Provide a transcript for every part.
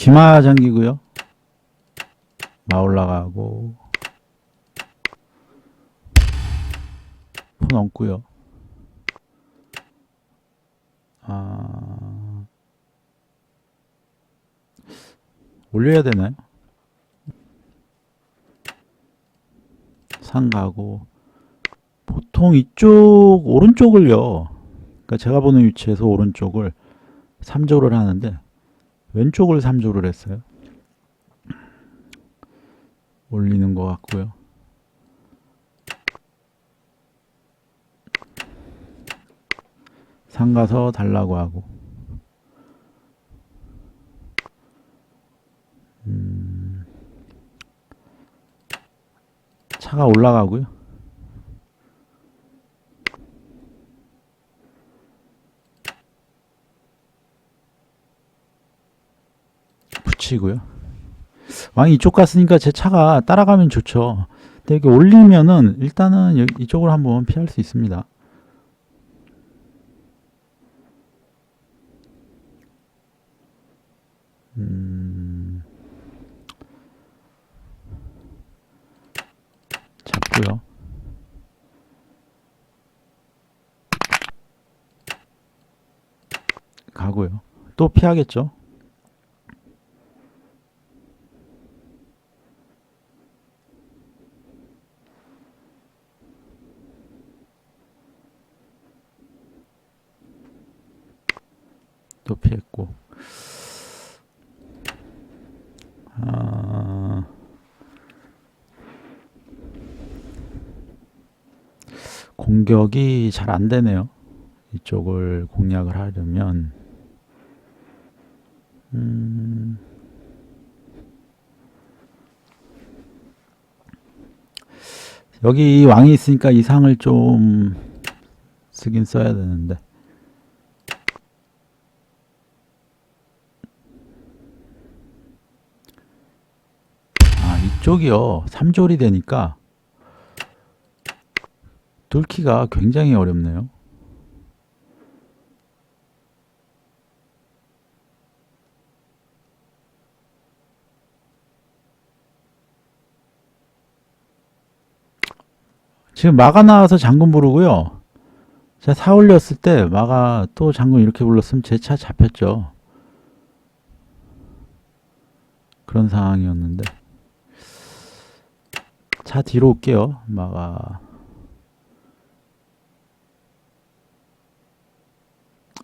기마 장기고요. 마 올라가고 폰 얹고요. 아 올려야 되나요? 상 가고 보통 이쪽 오른쪽을요. 그러니까 제가 보는 위치에서 오른쪽을 3조를 하는데 왼쪽을 3조를 했어요. 올리는 것 같고요. 상 가서 달라고 하고 음, 차가 올라가고요. 붙이고요. 왕이 이쪽 갔으니까 제 차가 따라가면 좋죠. 근데 이렇게 올리면은 일단은 여- 이쪽으로 한번 피할 수 있습니다. 음, 잡고요. 가고요. 또 피하겠죠. 또 피했고. 아, 공격이 잘 안 되네요. 이쪽을 공략을 하려면, 음, 여기 왕이 있으니까 이 상을 좀 쓰긴 써야 되는데. 아, 이쪽이요. 3조리 되니까 뚫기가 굉장히 어렵네요. 지금 마가 나와서 장군 부르고요. 제가 사 올렸을 때 마가 또 장군 이렇게 불렀으면 제 차 잡혔죠. 그런 상황이었는데. 차 뒤로 올게요. 마가.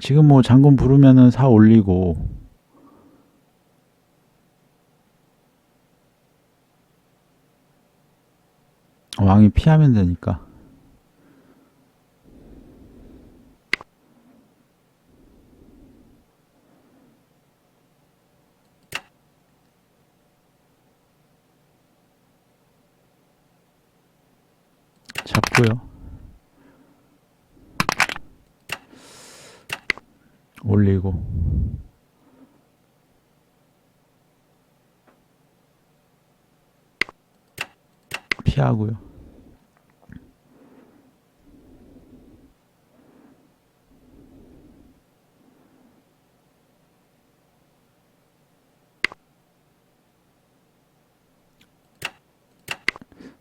지금 뭐 장군 부르면은 사 올리고 왕이 피하면 되니까. 잡고요. 올리고 피하고요.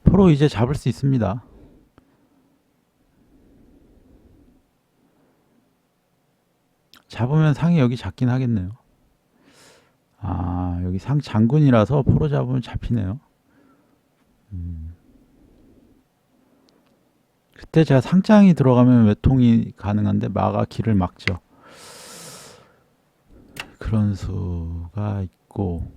프로 이제 잡을 수 있습니다. 잡으면 상이 여기 잡긴 하겠네요. 아, 여기 상 장군이라서 포로 잡으면 잡히네요. 음. 그때 제가 상장이 들어가면 외통이 가능한데 마가 길을 막죠. 그런 수가 있고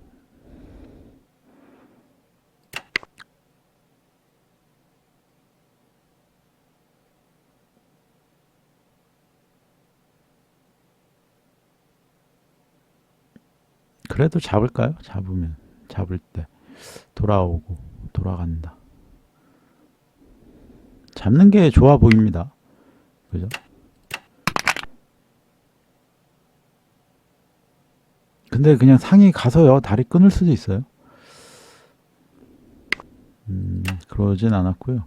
그래도 잡을까요? 잡으면 잡을 때 돌아오고 돌아간다. 잡는 게 좋아 보입니다. 그죠? 근데 그냥 상이 가서요 다리 끊을 수도 있어요. 음, 그러진 않았고요.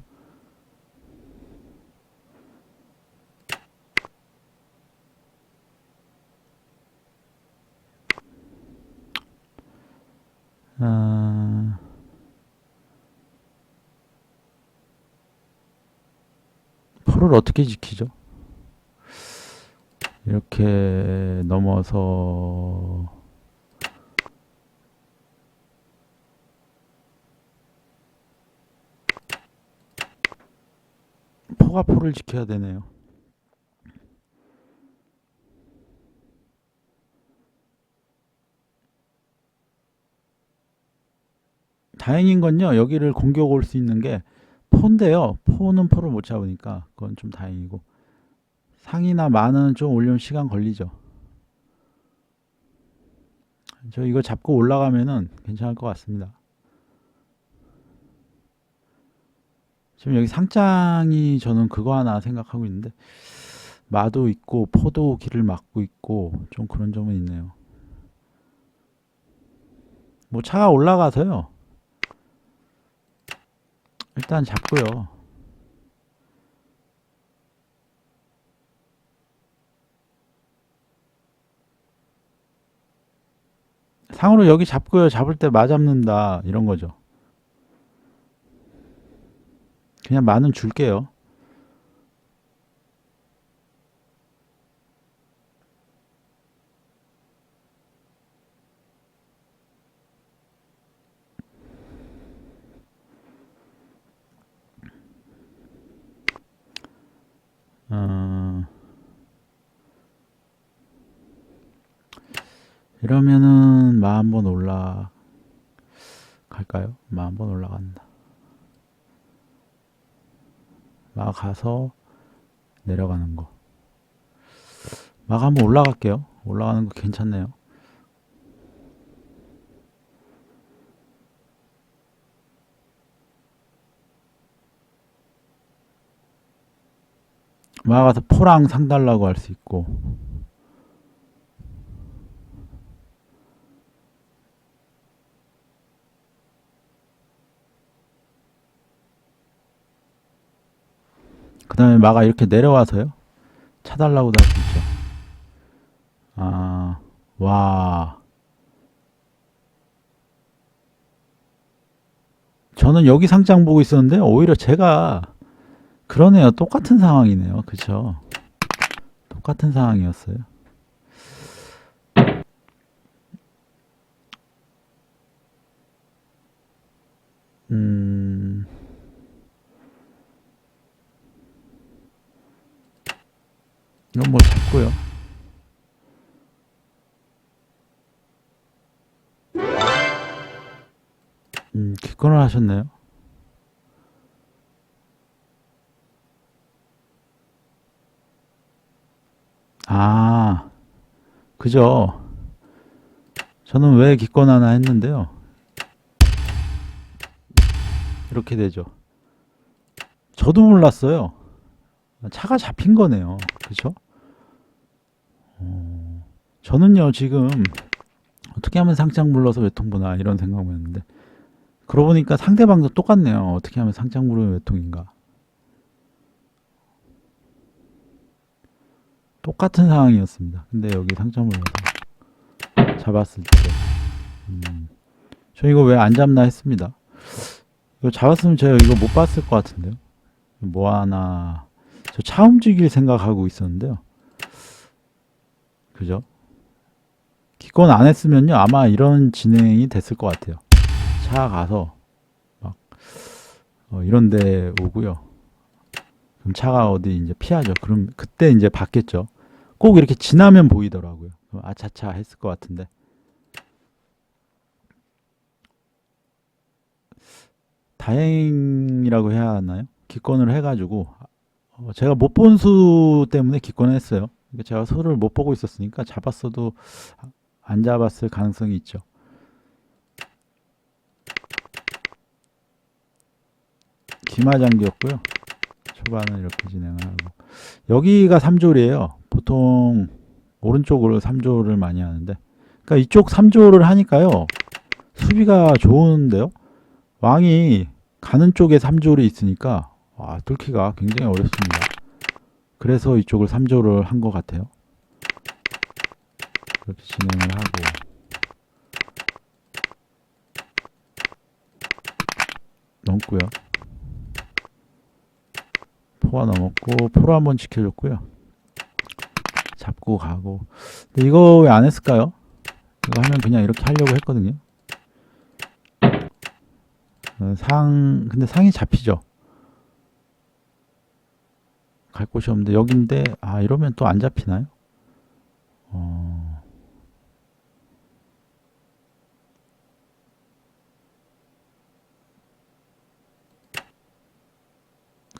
아, 포를 어떻게 지키죠? 이렇게 넘어서 포가 포를 지켜야 되네요. 다행인 건요. 여기를 공격 올 수 있는 게 포인데요. 포는 포를 못 잡으니까 그건 좀 다행이고 상이나 만은 좀 올려면 시간 걸리죠. 저 이거 잡고 올라가면은 괜찮을 것 같습니다. 지금 여기 상장이 저는 그거 하나 생각하고 있는데 마도 있고 포도 길을 막고 있고 좀 그런 점은 있네요. 뭐 차가 올라가서요. 일단 잡고요. 상으로 여기 잡고요. 잡을 때마 잡는다 이런 거죠. 그냥 마는 줄게요. 이러면은 마 한번 올라 갈까요? 마 한번 올라간다. 마 가서 내려가는 거. 마가 한번 올라갈게요. 올라가는 거 괜찮네요. 마 가서 포랑 상 달라고 할 수 있고. 그 다음에 마가 이렇게 내려와서요. 차달라고도 할 수 있죠. 아, 와. 저는 여기 상장 보고 있었는데, 오히려 제가, 그러네요. 똑같은 상황이네요. 그쵸? 똑같은 상황이었어요. 잡고요. 음, 기권을 하셨네요. 아, 그죠. 저는 왜 기권하나 했는데요. 이렇게 되죠. 저도 몰랐어요. 차가 잡힌 거네요. 그죠? 어, 저는요, 지금 어떻게 하면 상장 불러서 외통 보나 이런 생각을 했는데, 그러고 보니까 상대방도 똑같네요. 어떻게 하면 상장 부르면 외통인가. 똑같은 상황이었습니다. 근데 여기 상장 불러서 잡았을 때, 음, 저 이거 왜 안 잡나 했습니다. 이거 잡았으면 제가 이거 못 봤을 것 같은데요. 뭐 하나, 저 차 움직일 생각하고 있었는데요. 그죠? 기권 안 했으면요 아마 이런 진행이 됐을 것 같아요. 차 가서 막 어, 이런 데 오고요. 그럼 차가 어디 이제 피하죠. 그럼 그때 이제 봤겠죠. 꼭 이렇게 지나면 보이더라고요. 아차차 했을 것 같은데. 다행이라고 해야 하나요? 기권을 해가지고 어, 제가 못 본 수 때문에 기권했어요. 그러니까 제가 수를 못 보고 있었으니까 잡았어도 안 잡았을 가능성이 있죠. 기마장기였고요. 초반은 이렇게 진행을 하고 여기가 3조리에요. 보통 오른쪽으로 3조를 많이 하는데 그러니까 이쪽 3조를 하니까요. 수비가 좋은데요. 왕이 가는 쪽에 3조리 있으니까 와, 뚫기가 굉장히 어렵습니다. 그래서 이쪽을 3조를 한 것 같아요. 그렇게 진행을 하고 넘고요. 포가 넘었고 포로 한번 지켜줬고요. 잡고 가고. 근데 이거 왜 안 했을까요? 이거 하면 그냥 이렇게 하려고 했거든요. 어, 상 근데 상이 잡히죠. 갈 곳이 없는데 여긴데 아 이러면 또 안 잡히나요? 어.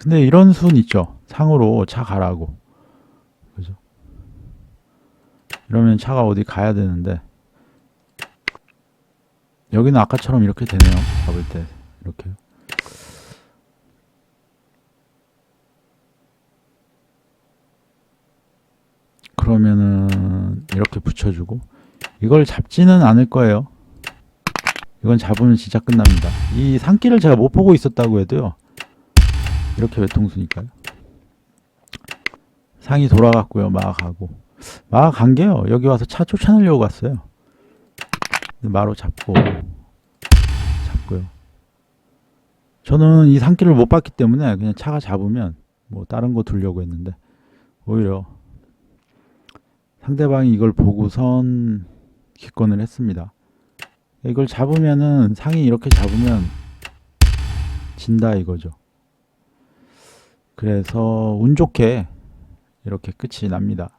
근데 이런 순 있죠. 상으로 차 가라고. 그죠? 이러면 차가 어디 가야 되는데 여기는 아까처럼 이렇게 되네요. 잡을 때 이렇게. 그러면은 이렇게 붙여주고 이걸 잡지는 않을 거예요. 이건 잡으면 진짜 끝납니다. 이 산길을 제가 못 보고 있었다고 해도요. 이렇게 외통수니까요. 상이 돌아갔고요. 마가 가고 마가 간 게요. 여기 와서 차 쫓아내려고 갔어요. 마로 잡고 잡고요. 저는 이 산길을 못 봤기 때문에 그냥 차가 잡으면 뭐 다른 거 두려고 했는데 오히려 상대방이 이걸 보고선 기권을 했습니다. 이걸 잡으면은 상이 이렇게 잡으면 진다 이거죠. 그래서 운 좋게 이렇게 끝이 납니다.